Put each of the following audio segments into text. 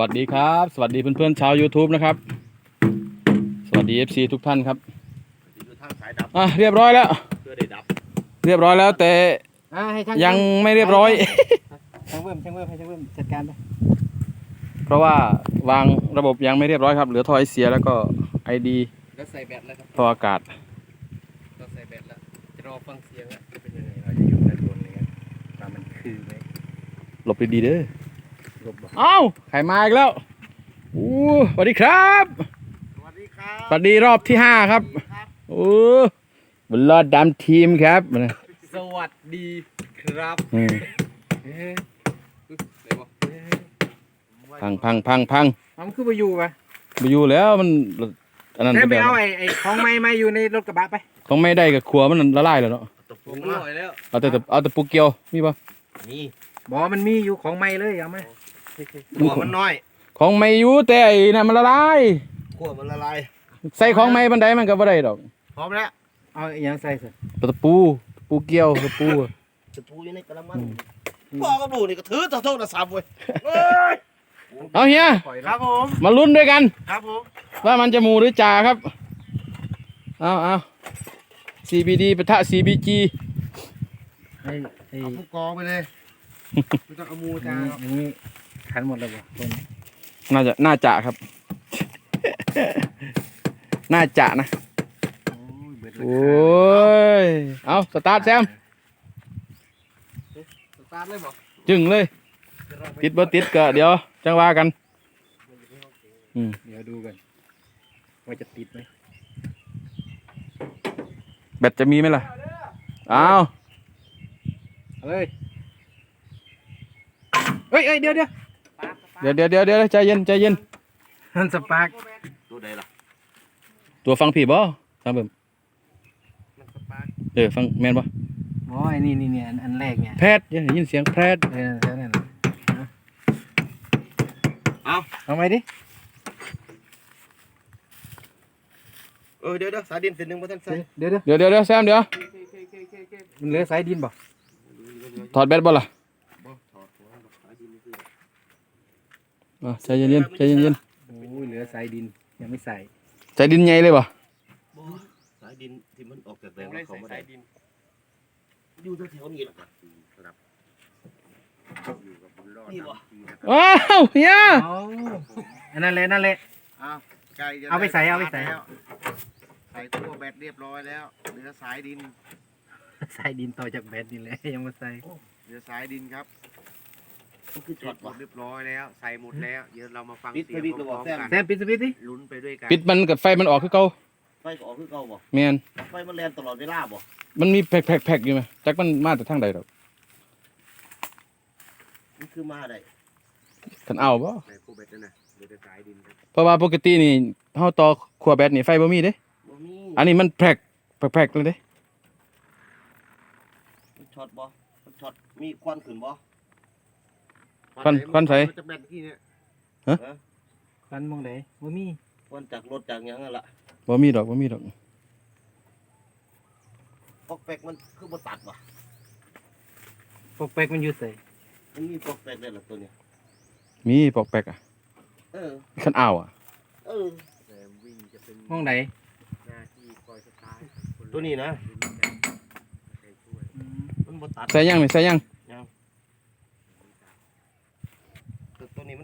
วัสดีครับ สวัสดีเพื่อนๆชาว YouTube นะครับ สวัสดี FC ทุกท่านครับอยู่ทางสายดับอะเรียบร้อยแล้ว เพื่อได้ดับเรียบร้อยแล้วแต่อ่าให้ช่างยังไม่เรียบร้อย ช่างเพิ่มช่างเพิ่มให้ช่างเพิ่มจัดการไปเพราะว่าวางระบบยังไม่เรียบร้อยครับ เหลือท่อไอเสียแล้วก็ ID แล้วใส่แบตแล้วครับท่ออากาศ เราใส่แบตแล้วจะรอฟังเสียงแล้วจะเป็นยังไงเราจะอยู่ด้านบนนี้ตามมันคือไหมหลบดีๆเด้อลบบ่ เอ้าใครมาอีกแล้วอู้สวัสดีครับ สวัสดีครับสวัสดีรอบที่ห้าครับโอ้บุญรอดดำทีมครับ สวัสดีครับอืมเอ๊ะไหนบอกพังพังพังพังมันคือไปอยู่ปะไปอยู่แล้วมันอันนั้นแล้วก็ไปแบบเอาไอ้ไอ้ของไม้มาอยู่ในรถกระบะไปของไม่ได้กับครัวมันละลายแล้วเนาะตบผลมงอมาร่อยแล้วเอาแต่เอาแต่ปูเกียวมีปะนี่บอกมันมีอยู่ของไม้เลยเอามา หัวมันน้อย ของไม่อยู่แต่ไอ้น่ะมันละลายหัวมันละลายใส่ของไม่บันไดมันก็บ่ได้ดอกพร้อมแล้วเอาอีหยังใส่สิตะปูตะปูเกียวตะปูจะพูอยู่ในกระมังอืมพ่อก็ดูนี่ก็ถือโทษนะสามเว้ยเอ้ยเอาเฮียปล่อยคแล้รัวบผมมาลุ้นด้วยกัน ครับผมว่ามันจะหมูหรือจ่าครับ เอาเอา CBD ปะทะ CBG ไอ้ไอ้เอาผู้กองไปเลยไม่ต้องเอามูอัจ้านนี้หรอกอันนี้ ขันหมดแล้วบ่คนน่าจะน่าจะครับ น่าจะนะ โอ้ยเบิดราโอ้คายเอาสตาร์ทแซมสตาร์ทเลยบ่จึงเลย ติดบ่ติดก็เดี๋ยวจังว่ากันอืมเดี๋ยวดูกันว่าจะติดไหมแบตจะมีไหมล่ะเอาเอาเลยเฮ้ยเฮ้ยเดี๋ยวเดี๋ยวเดี๋ยวเดี๋ยวเดี๋ยวเดี๋ยวใจเย็นใจเย็นมันสปาร์กตัวใดล่ะตัวฟังผีบ่ครับผมมันสปาร์กเออฟังแม่นบ่โอ้ยนี่นี่เนี่ยอันอันแรกเนี่ยแพทย์ยังได้ยินเสียงแพทย์เออนั่นนั่นนั่นเอาเอาไหมดิเออเดี๋ยวเดี๋ยวสายดินเส้นหนึ่งมาท่านใส่เดี๋ยวเดี๋ยวเดี๋ยวเดี๋ยวเดี๋ยวแซมเดี๋ยวมันเหลือสายดินบ่ถอดแบตบ่ล่ะ บ่ถอดหัวกับสายดินนี่คือ อะใจเย็นเย็นใจเย็นเย็นโอ้ยเหลือสายดินยังไม่ใส่ใจดินใหญ่เลยบ่บ่สายดินที่มันออกจากแรงแล้วเขาไม่ได้อยู่แถวๆนี้แหละครับครับอยู่กับบุญรอดนี่บ่ว้าวเฮียเอาอันนั้นแหละนั่นแหละอ้าวไก่จะเอาไปใส่เอาไปใส่ แล้วใส่ทั่วแบตเรียบร้อยแล้วเหลือสายดินสายดินต่อจากแบตนี่แหละยังไม่ใส่เหลือสายดินครับ มันคือจอดหมดเรียบร้อยแล้วใส่หมดแล้ว เดี๋ยวเรามาฟังเสียงพร้อมๆกันแซมปิดสวิตช์ดิลุ้นไปด้วยกันปิดมันกับไฟมันออกคือเก่าไฟก็ออกคือเก่าบ่แม่นไฟมันแลนตลอดเวลาบ่มันมีแผกๆๆอยู่ไหมจักมันมาแต่ทางใดดอกมันคือมาได้คันเอาบ่ในคู่แบตนั่นน่ะเหลือแต่สายดินครับเพราะว่าปกตินี่เฮาต่อขั้วแบตนี่ไฟบ่มีเด้ บ่มีอันนี้มันแผกแผกๆเลยเด้ มันช็อตบ่มันช็อตมีควันขึ้นบ่ ควันควันใส จะแบตที่เนี่ยฟันมองไหนว่ามีควันจากรถจากหยังนั่นล่ะบ่มีดอกบ่มีดอก ปอกแปกมันคือบ่ตัดว่ะปกแปกมันอยู่ใส่มันมีปอกแปกได้ล่ะตัวเนี้ยมีปอกแปกอะเออคันเอาอะ เออมองไหนตัวนี้นะ มันบ่ตัด ใส่ยังนี่ใส่ยัง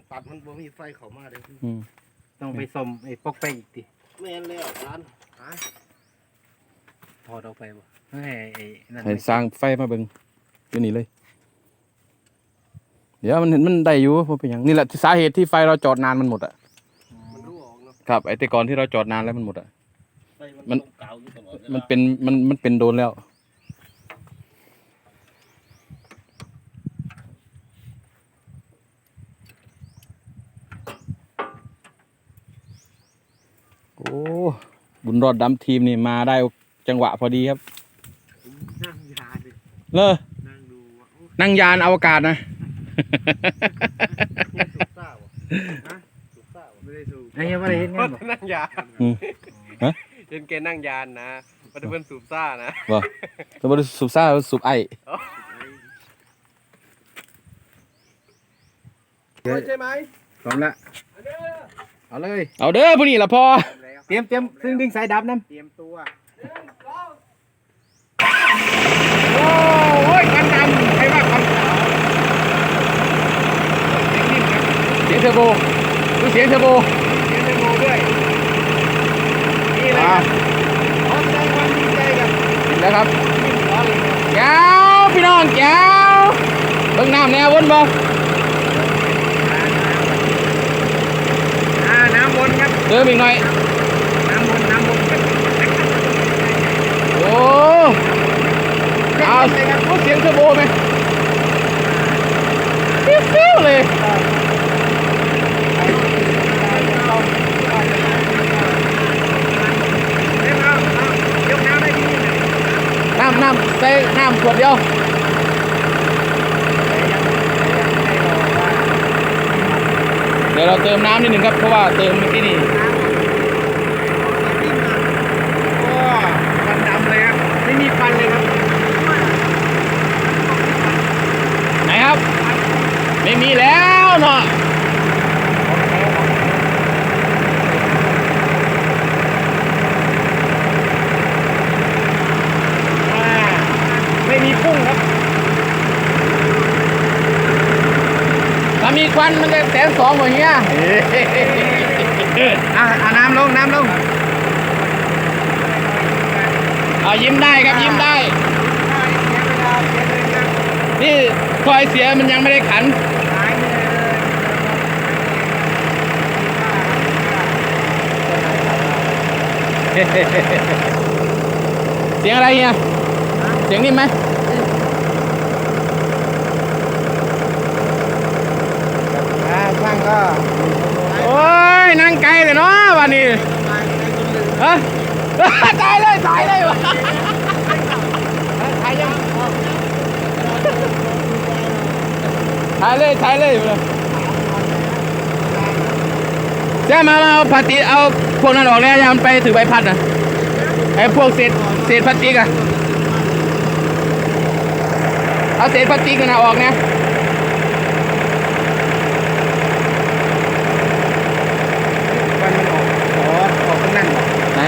แต่ตัวนี้มันตัดมันบ่มีไฟเข้ามาเด้ออืมต้องไปซ่อมไอ้ปกแปกอีกดิแม่นแล้วร้านหาถอดออกไปบ่ให้ไอ้นั่นให้สร้างไฟมาเบิ่งอยู่นี่เลย เดี๋ยวมันเห็นมันได้อยู่บ่เป็นหยังนี่แหละที่สาเหตุที่ไฟเราจอดนานมันหมดอะมันรู้ออกเนาะครับไอ้แต่ก่อนที่เราจอดนานแล้วมันหมดอะ ไฟมันมัน ต้องกาวอยู่ตลอดวลามันเป็นมันมันเป็นโดนแล้ว โอ้ บุญรอดดำทีมนี่มาได้จังหวะพอดีครับนั่งยาดิเลอนั่งดูว่าโอ้นั่งยานอวกาศนะสูบซ่าวะฮะสูบซ่าวะไม่ได้สูบไอ้ยังไม่ได้เห็นงานบ่นั่งยานอืมฮะเห็นแกนั่งยานนะมันจะเป็นสูบซ่านะบ่สมมติสูบซ่าสูบไอใช่ไหมพร้อมละเอาเลย เอาเด้อผู้นี้ละพอเตรียมเตรียมซึ่งดึงสายดับน้ำเตรียมตัวโอ้ยควันดำใครว่าควันขาวเสียงเทอร์โบดูเสียงเทอร์โบเตรียมเทอร์โบด้วยนี่เลยอ่าขอแสดงความดีใจกับเห็นแล้วครับขอเลยครับแก้วพี่น้องแก้วเบิ่งน้ำแนววนบ่อ่าน้ำวนครับเติมอีกหน่อย น้ำวนน้ำวนครับ โอ้เอาเอาเสียงเทอร์โบไหมฟิวๆเลยเร็วเอาเอายน้ำนะน้ำน้ำใส่น้ำขวดเดียวเดี๋ยวเราเติมน้ำนิดหนึ่งครับ เพราะว่าเติมเมื่อกี้นี่ โอ้ควันดำเลยครับไม่มีควันเลยครับ ไหนครับ ไม่มีแล้วเนาะ อ่าไม่มีพุ่งครับ ถ้ามีควันมัน จะแสนสองกว่าเฮียอ่าเอาน้ำลงน้ำลงเอายิ้มได้ครับยิ้มได้ นี่คอยเสียมันยังไม่ได้ขัน เสียงอะไรเฮียเสียงนิ่มไหม อ่าช่างก็ โอ้ยนั่งไกลเลยเนาะวันนี้ฮะ ตายเลยตายเลยวะถ่ายยังถ่ายเลยถ่ายเลยแจ้มามาเอาพลาสติกเอาพวกนั้นออกแล้วอยามันไปถือใบพัดนะไอ้พวกเศษเศษพลาสติกอะเอาเศษพลาสติกนะออกนะ วันมันออกขอออกข้างนั่นบอก ไหน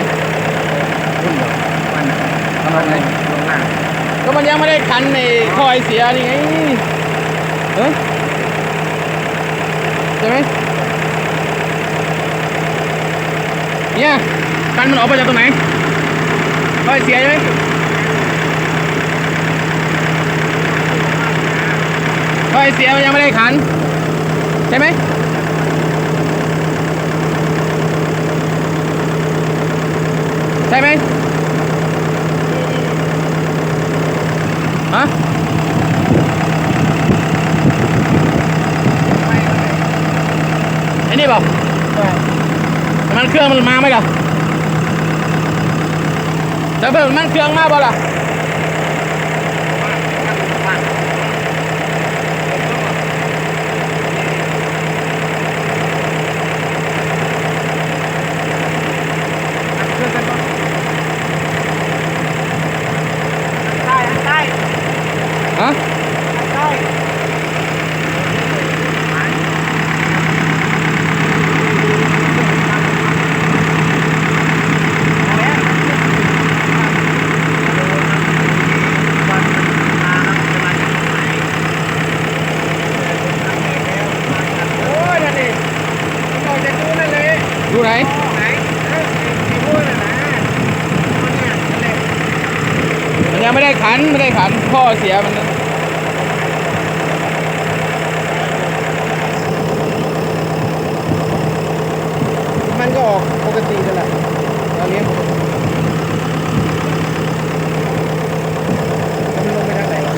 พุ่นบอกวันน่ะ ทำอะไร ลงล่าง ก็ มันยังไม่ได้คันในคอยเสียนี่ไงเฮ้ยใช่ไหมเนี่ยคันมันออกมาจากตรงไหนคอยเสียใช่ไหมคอยเสียมันยังไม่ได้ขันใช่ไหมใช่ไหม ฮะไอ้นี่เปล่าน้ำมันเครื่องมันมาไหมล่ะจะเพิ่มน้ำมันเครื่องมาเปล่าล่ะ ฮะดูไหนมันยังไม่ได้ขัน ไม่ได้ขันข้อเสียมันนะ มัน ก็ออกปกตินั่นแหละเราเลี้ยงปกติแล้วมันลงไปทางไหนวะ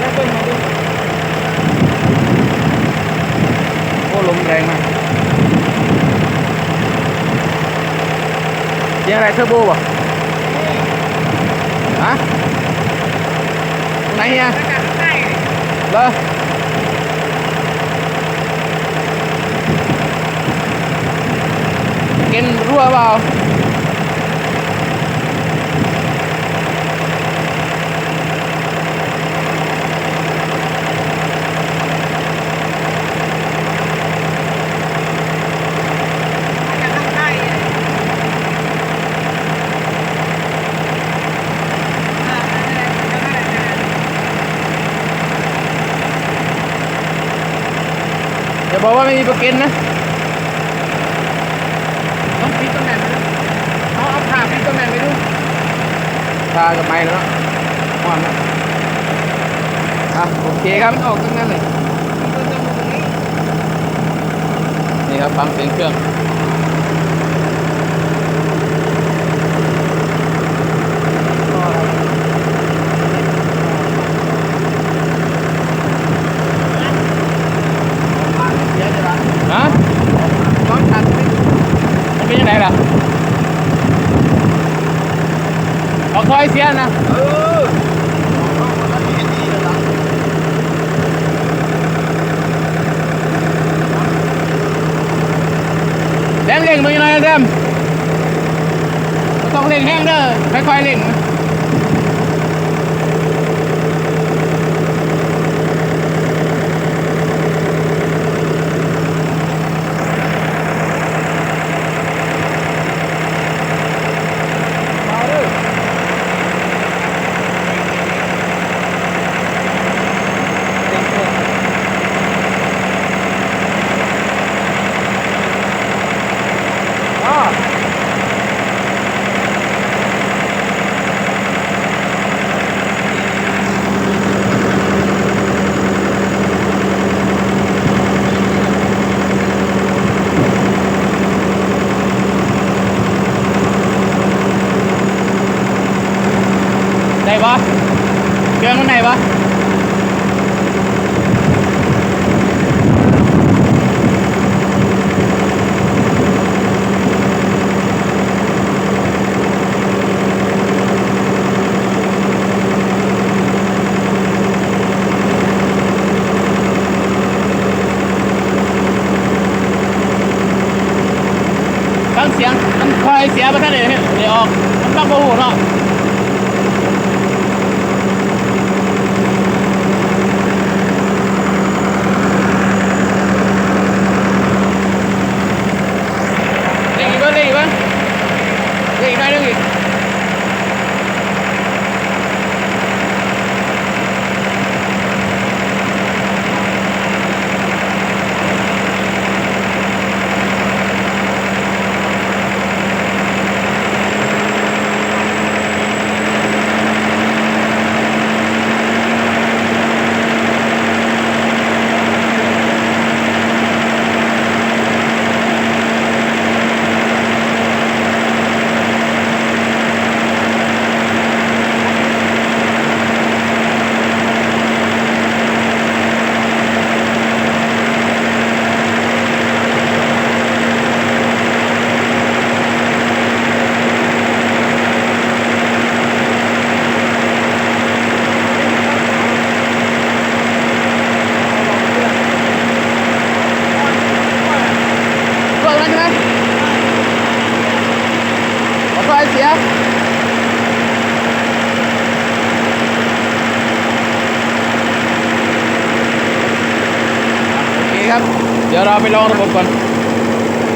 แล้วต้นมาดูโอ้ลมแรงมากเสียงอะไรเทอร์โบป่ะฮะตรงไหนเฮียแล้วกันใต้เหรอ เอ็นรั่วเปล่าอย่าบอกว่าไม่มีประกันนะากับไม้แล้วเนาะความนะอะโอเคครับมันออกตรงนั้นเลยมันก็ต้องมาตรงนี้นี่ครับฟังเสียงเครื่องฮะ ลองตัดไปดู มันเป็นยังไงล่ะ เอาคอยเสียนะเอออันนี้ดีแล้วล่ะเร่งมึงยนะแดมบ่ต้องเร่งแห้งเด้อค่อยๆเร่ง รื่องมันไหนปะฟังเสียงมันคอยเสียมาท่านเดียวเดี๋ยวออกมันต้องโมโหเนาะเล่นอีกบ้างเล่นอีกบ้างเล่นอีกหน่อยหนึงอีกพวกนั้นใช่ไหมขอคอยเสีย โอเคครับ เดี๋ยวเราไปลองระบบก่อน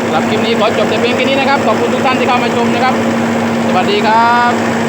สำหรับคลิปนี้ขอจบแต่เพียงแค่นี้นะครับ ขอบคุณทุกท่านที่เข้ามาชมนะครับ สวัสดีครับ